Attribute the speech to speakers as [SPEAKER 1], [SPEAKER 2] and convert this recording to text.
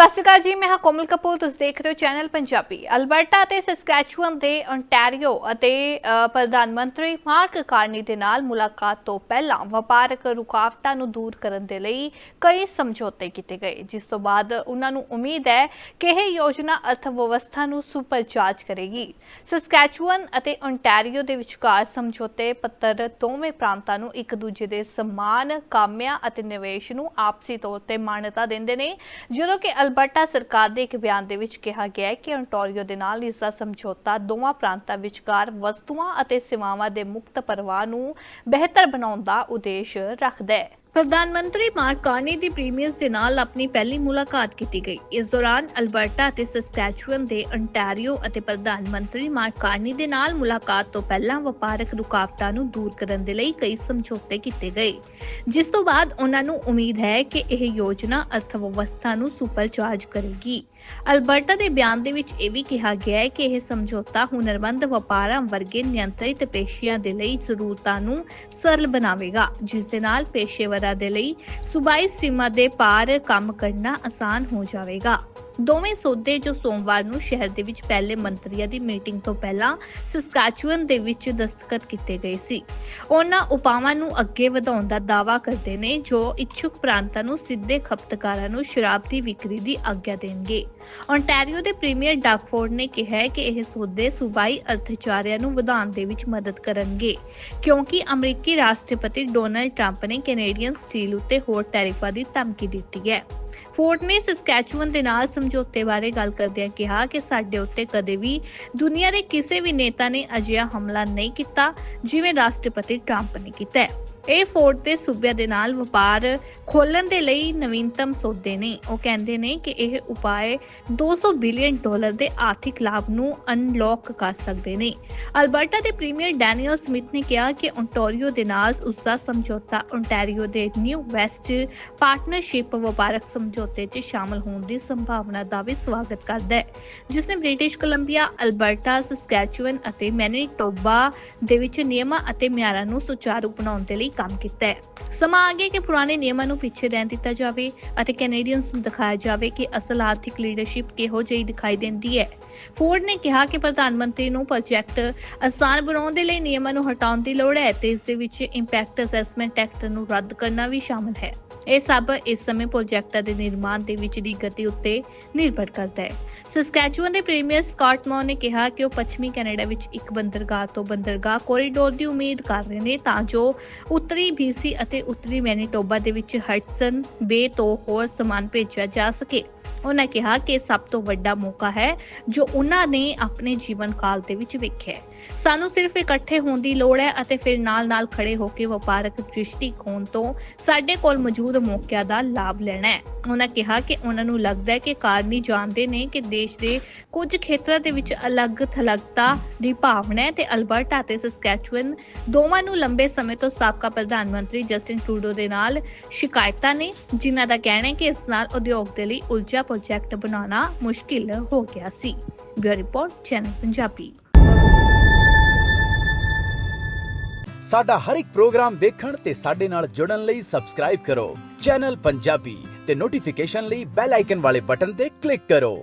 [SPEAKER 1] ਸਤਿ ਸ਼੍ਰੀ ਅਕਾਲ ਜੀ, ਮੈਂ ਹਾਂ ਕੋਮਲ ਕਪੂਰ, ਤੁਸੀਂ ਦੇਖ ਰਹੇ ਹੋ ਚੈਨਲ ਪੰਜਾਬੀ। ਅਲਬਰਟਾ ਅਤੇ ਸਸਕੈਚੁਅਨ ਦੇ ontario ਅਤੇ ਪ੍ਰਧਾਨ ਮੰਤਰੀ ਮਾਰਕ ਕਾਰਨੀ ਦੇ ਨਾਲ ਮੁਲਾਕਾਤ ਤੋਂ ਪਹਿਲਾਂ ਵਪਾਰਕ ਰੁਕਾਵਟਾਂ ਨੂੰ ਦੂਰ ਕਰਨ ਦੇ ਲਈ ਕਈ ਸਮਝੌਤੇ ਕੀਤੇ ਗਏ, ਜਿਸ ਤੋਂ ਬਾਅਦ ਉਹਨਾਂ ਨੂੰ ਉਮੀਦ ਹੈ ਕਿ ਇਹ ਯੋਜਨਾ ਅਰਥ ਵਿਵਸਥਾ ਨੂੰ ਸੁਪਰਚਾਰਜ ਕਰੇਗੀ। ਸਸਕੈਚੁਅਨ ਅਤੇ ontario ਦੇ ਵਿਚਕਾਰ ਸਮਝੌਤੇ ਪੱਤਰ ਦੋਵੇਂ ਪ੍ਰਾਂਤਾਂ ਨੂੰ ਇੱਕ ਦੂਜੇ ਦੇ ਸਮਾਨ, ਕਾਮਿਆਂ ਅਤੇ ਨਿਵੇਸ਼ ਨੂੰ ਆਪਸੀ ਤੌਰ ਤੇ ਮਾਨਤਾ ਦਿੰਦੇ ਨੇ, ਜਦੋਂ ਕਿ ਅਲਬਰਟਾ ਸਰਕਾਰ ਦੇ ਇੱਕ ਬਿਆਨ ਦੇ ਵਿੱਚ ਕਿਹਾ ਗਿਆ ਹੈ ਕਿ ontario ਦੇ ਨਾਲ ਇਸ ਦਾ ਸਮਝੌਤਾ ਦੋਵਾਂ ਪ੍ਰਾਂਤਾਂ ਵਿਚਕਾਰ ਵਸਤੂਆਂ ਅਤੇ ਸੇਵਾਵਾਂ ਦੇ ਮੁਕਤ ਪ੍ਰਵਾਹ ਨੂੰ ਬਿਹਤਰ ਬਣਾਉਣ ਦਾ ਉਦੇਸ਼ ਰੱਖਦਾ ਹੈ। ਪ੍ਰਧਾਨ ਮੰਤਰੀ ਮਾਰਕ ਕਾਰਨੀ ਦੀ ਪ੍ਰੀਮੀਅਰਸ ਦੇ ਨਾਲ ਆਪਣੀ ਪਹਿਲੀ ਮੁਲਾਕਾਤ ਕੀਤੀ ਗਈ। ਇਸ ਦੌਰਾਨ ਅਲਬਰਟਾ ਅਤੇ ਸਸਕੈਚੁਅਨ ਦੇ ontario ਅਤੇ ਪ੍ਰਧਾਨ ਮੰਤਰੀ ਮਾਰਕ ਕਾਰਨੀ ਦੇ ਨਾਲ ਮੁਲਾਕਾਤ ਤੋਂ ਪਹਿਲਾਂ ਵਪਾਰਕ ਰੁਕਾਵਟਾਂ ਨੂੰ ਦੂਰ ਕਰਨ ਦੇ ਲਈ ਕਈ ਸਮਝੌਤੇ ਕੀਤੇ ਗਏ। ਜਿਸ ਤੋਂ ਬਾਅਦ ਉਹਨਾਂ ਨੂੰ ਉਮੀਦ ਹੈ ਕਿ ਇਹ ਯੋਜਨਾ ਅਰਥ ਵਿਵਸਥਾ ਨੂੰ ਸੁਪਰਚਾਰਜ ਕਰੇਗੀ। ਅਲਬਰਟਾ ਦੇ ਬਿਆਨ ਦੇ ਵਿੱਚ ਇਹ ਵੀ ਕਿਹਾ ਗਿਆ ਹੈ ਕਿ ਇਹ ਸਮਝੌਤਾ ਹੁਨਰਮੰਦ ਵਪਾਰਾਂ ਵਰਗੇ ਨਿਯੰਤਰਿਤ ਪੇਸ਼ੀਆਂ ਦੇ ਲਈ ਜ਼ਰੂਰਤਾਂ ਨੂੰ ਸਰਲ ਬਣਾਵੇਗਾ, ਜਿਸ ਦੇ ਨਾਲ ਪੇਸ਼ੇਵਰਾਂ ਦੇ ਲਈ ਸੂਬਾਈ ਸੀਮਾ ਦੇ ਪਾਰ ਕੰਮ ਕਰਨਾ ਆਸਾਨ ਹੋ ਜਾਵੇਗਾ। ਦੋਵੇਂ ਸੌਦੇ ਜੋ ਸੋਮਵਾਰ ਨੂੰ ਸ਼ਹਿਰ ਦੇ ਵਿੱਚ ਪਹਿਲੇ ਮੰਤਰੀਆਂ ਦੀ ਮੀਟਿੰਗ ਤੋਂ ਪਹਿਲਾਂ ਸਸਕੈਚੁਅਨ ਦੇ ਵਿੱਚ ਦਸਤਖਤ ਕੀਤੇ ਗਏ ਸੀ। ਉਹਨਾਂ ਉਪਾਵਾਂ ਨੂੰ ਅੱਗੇ ਵਧਾਉਣ ਦਾ ਦਾਅਵਾ ਕਰਦੇ ਨੇ, ਜੋ ਇੱਛੁਕ ਪ੍ਰਾਂਤਾਂ ਨੂੰ ਸਿੱਧੇ ਖਪਤਕਾਰਾਂ ਨੂੰ ਸ਼ਰਾਬ ਦੀ ਵਿਕਰੀ ਦੀ ਆਗਿਆ ਦੇਣਗੇ। ontario ਦੇ ਪ੍ਰੀਮੀਅਰ ਡਾਕਫੋਰਡ ਨੇ ਕਿਹਾ ਕਿ ਇਹ ਸੌਦੇ ਸੂਬਾਈ ਅਰਥਚਾਰਿਆਂ ਨੂੰ ਵਧਾਉਣ ਦੇ ਵਿੱਚ ਮਦਦ ਕਰਨਗੇ, ਕਿਉਂਕਿ ਅਮਰੀਕੀ ਰਾਸ਼ਟਰਪਤੀ ਡੋਨਲਡ ਟਰੰਪ ਨੇ ਕੈਨੇਡੀਅਨ ਸਟੀਲ ਉੱਤੇ ਹੋਰ ਟੈਰਿਫਾਂ ਦੀ ਧਮਕੀ ਦਿੱਤੀ ਹੈ। ਫੋਰਡ ਨੇ ਸਸਕੈਚੁਅਨ ਦੇ ਨਾਲ ਸਮਝੌਤੇ ਬਾਰੇ ਗੱਲ ਕਰਦਿਆਂ ਕਿਹਾ ਕਿ ਸਾਡੇ ਉੱਤੇ ਕਦੇ ਵੀ ਦੁਨੀਆ ਦੇ ਕਿਸੇ ਵੀ ਨੇਤਾ ਨੇ ਅਜਿਹਾ ਹਮਲਾ ਨਹੀਂ ਕੀਤਾ, ਜਿਵੇਂ ਰਾਸ਼ਟਰਪਤੀ ਟਰੰਪ ਨੇ ਕੀਤਾ ਹੈ। ਇਹ ਫੋਰਟ ਦੇ ਸੂਬਿਆਂ ਦੇ ਨਾਲ ਵਪਾਰ ਖੋਲਣ ਦੇ ਲਈ ਨਵੀਨਤਮ ਸੌਦੇ ਨੇ। ਉਹ ਕਹਿੰਦੇ ਨੇ ਕਿ ਇਹ ਉਪਾਅ 200 ਬਿਲੀਅਨ ਡਾਲਰ ਦੇ ਆਰਥਿਕ ਲਾਭ ਨੂੰ ਅਨਲੌਕ ਕਰ ਸਕਦੇ ਨੇ। ਅਲਬਰਟਾ ਦੇ ਪ੍ਰੀਮੀਅਰ ਡੈਨੀਅਲ ਸਮਿਥ ਨੇ ਕਿਹਾ ਕਿ ontario ਦੇ ਨਾਲ ਉਸ ਦਾ ਸਮਝੌਤਾ ontario ਦੇ ਨਿਊ ਵੈਸਟ ਪਾਰਟਨਰਸ਼ਿਪ ਵਪਾਰਕ ਸਮਝੌਤੇ 'ਚ ਸ਼ਾਮਲ ਹੋਣ ਦੀ ਸੰਭਾਵਨਾ ਦਾ ਵੀ ਸਵਾਗਤ ਕਰਦਾ ਹੈ, ਜਿਸ ਨੇ ਬ੍ਰਿਟਿਸ਼ ਕੋਲੰਬੀਆ, ਅਲਬਰਟਾ, ਸਸਕੈਚੁਅਨ ਅਤੇ ਮੈਨੀਟੋਬਾ ਦੇ ਵਿੱਚ ਨਿਯਮਾਂ ਅਤੇ ਮਿਆਰਾਂ ਨੂੰ ਸੁਚਾਰੂ ਬਣਾਉਣ ਦੇ ਲਈ ਕੰਮ ਕੀਤਾ ਹੈ। ਸਮਾਂ ਆ ਗਿਆ ਕਿ ਪੁਰਾਣੇ ਨਿਯਮਾਂ ਨੂੰ ਪਿੱਛੇ ਰਹਿਣ ਦਿੱਤਾ ਜਾਵੇ ਅਤੇ ਕੈਨੇਡੀਅਨਸ ਨੂੰ ਦਿਖਾਇਆ ਜਾਵੇ ਕਿ ਅਸਲ ਆਰਥਿਕ ਲੀਡਰਸ਼ਿਪ ਕਿਹੋ ਜਿਹੀ ਦਿਖਾਈ ਦਿੰਦੀ ਹੈ। ਫੋਰਡ ਨੇ ਕਿਹਾ ਕਿ ਪ੍ਰਧਾਨ ਮੰਤਰੀ ਨੂੰ ਪ੍ਰੋਜੈਕਟ ਆਸਾਨ ਬਣਾਉਣ ਦੇ ਲਈ ਨਿਯਮਾਂ ਨੂੰ ਹਟਾਉਣ ਦੀ ਲੋੜ ਹੈ ਤੇ ਇਸ ਦੇ ਵਿੱਚ ਇੰਪੈਕਟ ਅਸੈਸਮੈਂਟ ਐਕਟ ਨੂੰ ਰੱਦ ਕਰਨਾ ਵੀ ਸ਼ਾਮਲ ਹੈ। ਇਹ ਸਭ ਇਸ ਸਮੇਂ ਪ੍ਰੋਜੈਕਟਾਂ ਦੇ ਨਿਰਮਾਣ ਦੇ ਵਿੱਚ ਦੀ ਗਤੀ ਉੱਤੇ ਨਿਰਭਰ ਕਰਦਾ ਹੈ। ਸਸਕੈਚੁਅਨ ਦੇ ਪ੍ਰੀਮੀਅਰ ਸਕਾਟ ਮੌ ਨੇ ਕਿਹਾ ਕਿ ਉਹ ਪੱਛਮੀ ਕੈਨੇਡਾ ਵਿੱਚ ਇੱਕ ਬੰਦਰਗਾਹ ਤੋਂ ਬੰਦਰਗਾਹ ਕੋਰੀਡੋਰ ਦੀ ਉਮੀਦ ਕਰ ਰਹੇ ਨੇ ਤਾਂ ਜੋ ਉੱਤਰੀ BC ਅਤੇ ਉੱਤਰੀ ਮੈਨੀਟੋਬਾ ਦੇ ਵਿੱਚ ਹਟਸਨ ਬੇ ਤੋਂ ਹੋਰ ਸਮਾਨ ਭੇਜਿਆ ਜਾ ਸਕੇ। ਉਹਨਾਂ ਕਿਹਾ ਕਿ ਸਭ ਤੋਂ ਵੱਡਾ ਮੌਕਾ ਹੈ ਜੋ ਉਹਨਾਂ ਨੇ ਆਪਣੇ ਜੀਵਨ ਕਾਲ ਦੇ ਵਿੱਚ ਵੇਖਿਆ ਹੈ। ਸਾਨੂੰ ਸਿਰਫ ਇਕੱਠੇ ਹੋਣ ਦੀ ਲੋੜ ਹੈ ਅਤੇ ਫਿਰ ਨਾਲ-ਨਾਲ ਖੜੇ ਹੋ ਕੇ ਵਪਾਰਕ ਦ੍ਰਿਸ਼ਟੀਕੋਣ ਤੋਂ ਸਾਡੇ ਕੋਲ ਮੌਜੂਦ ਮੌਕਿਆਂ ਦਾ ਲਾਭ ਲੈਣਾ ਹੈ। ਉਹਨਾਂ ਕਿਹਾ ਕਿ ਉਹਨਾਂ ਨੂੰ ਲੱਗਦਾ ਹੈ ਕਿ ਕਾਰਨੀ ਜਾਣਦੇ ਨੇ ਕਿ ਦੇਸ਼ ਦੇ ਕੁਝ ਖੇਤਰਾਂ ਦੇ ਵਿੱਚ ਅਲੱਗ-ਥਲੱਗਤਾ ਦੀ ਭਾਵਨਾ ਹੈ ਤੇ ਅਲਬਰਟਾ ਅਤੇ ਸਸਕੈਚੁਅਨ ਦੋਵਾਂ ਨੂੰ ਲੰਬੇ ਸਮੇਂ ਤੋਂ ਸਾਬਕਾ ਪ੍ਰਧਾਨ ਮੰਤਰੀ ਜਸਟਿਨ ਟਰੂਡੋ ਦੇ ਨਾਲ ਸ਼ਿਕਾਇਤਾਂ ਨੇ, ਜਿਨ੍ਹਾਂ ਦਾ ਕਹਿਣਾ ਹੈ ਕਿ ਇਸ ਨਾਲ ਉਦਯੋਗ ਦੇ ਲਈ ਉਲਝਾ ਪ੍ਰੋਜੈਕਟ ਬਣਾਉਣਾ ਮੁਸ਼ਕਿਲ ਹੋ ਗਿਆ ਸੀ। Bureau report, channel Punjabi.
[SPEAKER 2] ਸਾਡਾ ਹਰ ਇੱਕ ਪ੍ਰੋਗਰਾਮ ਦੇਖਣ ਤੇ ਸਾਡੇ ਨਾਲ ਜੁੜਨ ਲਈ ਸਬਸਕ੍ਰਾਈਬ ਕਰੋ। ਚੈਨਲ ਪੰਜਾਬੀ ਤੇ ਨੋਟੀਫਿਕੇਸ਼ਨ ਲਈ ਬੈਲ ਆਈਕਨ ਵਾਲੇ ਬਟਨ ਤੇ ਕਲਿੱਕ ਕਰੋ।